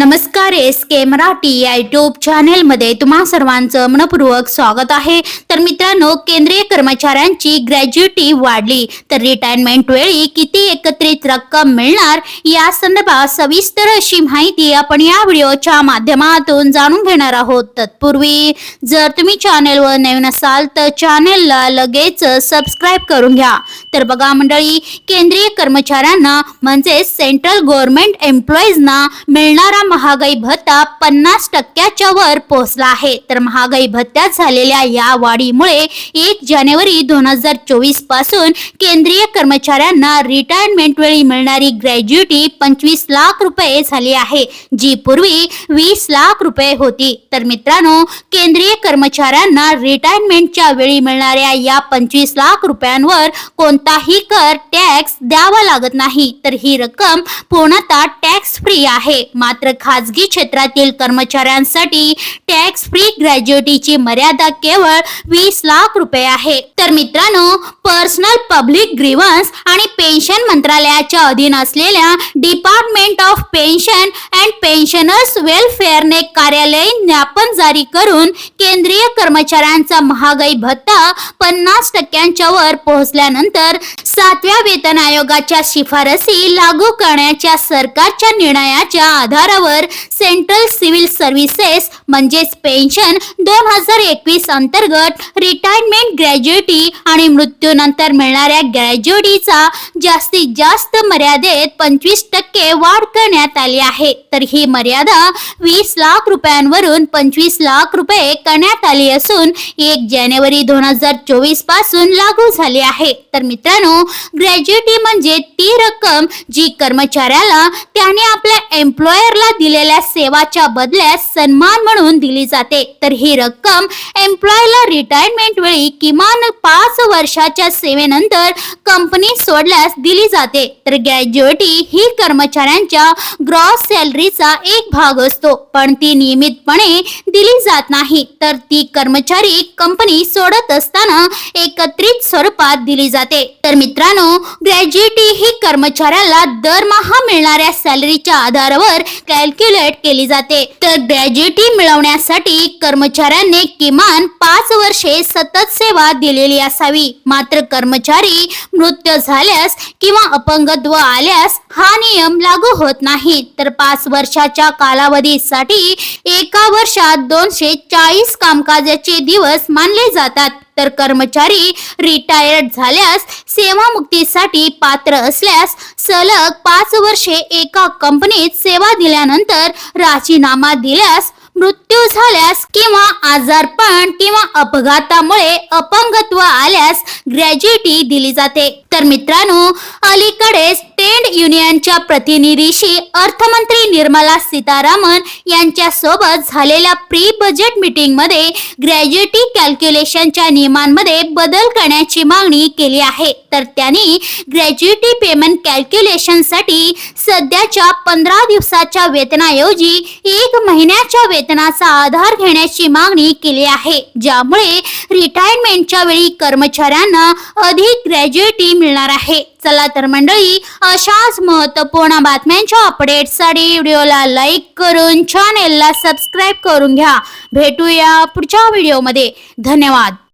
नमस्कार एस के मराठी या युट्यूब चॅनेलमध्ये तुम्हा सर्वांचं मनपूर्वक स्वागत आहे. तर मित्रांनो केंद्रीय कर्मचाऱ्यांची ग्रॅज्युटी वाढली. तर रिटायरमेंट वेळी किती एकत्रित रक्कम मिळणार? या संदर्भात सविस्तर अशी माहिती आपण या व्हिडिओच्या माध्यमातून जाणून घेणार आहोत. तत्पूर्वी जर तुम्ही चॅनेलवर नवीन असाल तर चॅनेलला लगेच सबस्क्राईब करून घ्या. तर बघा मंडळी केंद्रीय कर्मचाऱ्यांना म्हणजे सेंट्रल गव्हर्नमेंट एम्प्लॉईजना मिळणारा महागाई भत्ता पन्नास टक्क्याच्या वर पोहोचला आहे. तर महागाई भत्त्यात झालेल्या या वाढीमुळे एक जानेवारी दोन हजार चोवीसपासून केंद्रीय कर्मचाऱ्यांना रिटायरमेंट वेळी मिळणारी ग्रॅज्युटी पंचवीस लाख रुपये झाली आहे जी पूर्वी वीस लाख रुपये होती. तर मित्रांनो केंद्रीय कर्मचाऱ्यांना रिटायरमेंटच्या वेळी मिळणाऱ्या या पंचवीस लाख रुपयांवर कोण कोणताही कर टॅक्स द्यावा लागत नाही. तर ही रक्कम पूर्णतः टॅक्स फ्री आहे. मात्र खाजगी क्षेत्रातील कर्मचाऱ्यांसाठी टॅक्स फ्री ग्रॅज्युएटीची मर्यादा केवळ वीस लाख रुपये आहे. तर मित्रांनो पर्सनल पब्लिक ग्रीव्हन्स आणि पेन्शन मंत्रालयाच्या अधीन असलेल्या department of pension and pensioners वेलफेअरने कार्यालयीन ज्ञापन जारी करून केंद्रीय कर्मचाऱ्यांचा महागाई भत्ता पन्नास टक्क्यांच्या वर पोहोचल्यानंतर सातव्या वेतन आयोगाच्या शिफारसी लागू करण्याच्या सरकारच्या निर्णयाच्या आधारावर सेंट्रल सिव्हिल सर्व्हिसेस म्हणजेच पेन्शन दोन हजार एकवीस अंतर्गत रिटायरमेंट ग्रॅज्युएट ग्रॅज्युटी आणि मृत्यूनंतर मिळणाऱ्या ग्रॅज्युटीचा जास्तीत जास्त मर्यादेत पंचवीस टक्के वाढ करण्यात आली आहे. तर ही मर्यादा वीस लाख रुपयांवरून पंचवीस लाख रुपये करण्यात आली असून एक जानेवारी दोन हजार चोवीसपासून लागू झाली आहे. तर मित्रांनो ग्रॅज्युटी म्हणजे ती रक्कम जी कर्मचाऱ्याला त्याने आपल्या एम्प्लॉयरला दिलेल्या सेवाच्या बदल्यात सन्मान म्हणून दिली जाते. तर ही रक्कम एम्प्लॉयला रिटायरमेंट वेळी किमान पाच वर्षाच्या सेवेनंतर कंपनी सोडल्यास दिली जाते. तर ग्रॅज्युएटी ही कर्मचाऱ्यांच्या ग्रॉस सॅलरीचा एक भाग असतो. पण ती नियमितपणे दिली जात नाही. तर ती कर्मचारी कंपनी सोडत असताना एकत्रित स्वरूपात दिली जाते. तर मित्रांनो ग्रॅज्युएटी ही कर्मचाऱ्याला दरमहा मिळणाऱ्या सॅलरीच्या आधारावर कॅल्क्युलेट केली जाते. तर ग्रॅज्युएटी मिळवण्यासाठी कर्मचाऱ्यांनी किमान पाच वर्षे सतत सेवा दिलेली असावी. मात्र कर्मचारी मृत्यू झाल्यास किंवा अपंगत्व आल्यास हा नियम लागू होत नाही. तर पाच वर्षाच्या कालावधीसाठी एका वर्षात दोनशे चाळीस कामकाजाचे दिवस मानले जातात. तर कर्मचारी रिटायर्ड झाल्यास सेवामुक्तीसाठी पात्र असल्यास सलग पाच वर्षे एका कंपनीत सेवा दिल्यानंतर राजीनामा दिल्यास मृत्यू झाल्यास किंवा आजारपण किंवा अपघातामुळे अपंगत्व आल्यास ग्रॅज्युटी दिली जाते. तर मित्रांनो अलीकडेच ट्रेड युनियनच्या प्रतिनिधीशी अर्थमंत्री निर्मला सीतारामन यांच्या सोबत झालेल्या प्री बजेट मीटिंगमध्ये ग्रॅज्युटी कॅल्क्युलेशनच्या नियमांमध्ये बदल करण्याची मागणी केली आहे. तर त्यांनी ग्रॅज्युटी पेमेंट कॅल्क्युलेशनसाठी सध्याच्या पंधरा दिवसाच्या वेतनाऐवजी एक महिन्याच्या वेतन वेतनाचा आधार घेण्याची मागणी केली आहे ज्यामुळे रिटायरमेंटच्या वेळी कर्मचाऱ्यांना अधिक ग्रॅज्युएटी मिळणार आहे. चला तर मंडळी अशाच महत्त्वपूर्ण बातम्यांच्या अपडेटसाठी व्हिडिओला लाईक करून चॅनेलला सबस्क्राईब करून घ्या. भेटूया पुढच्या व्हिडिओमध्ये धन्यवाद.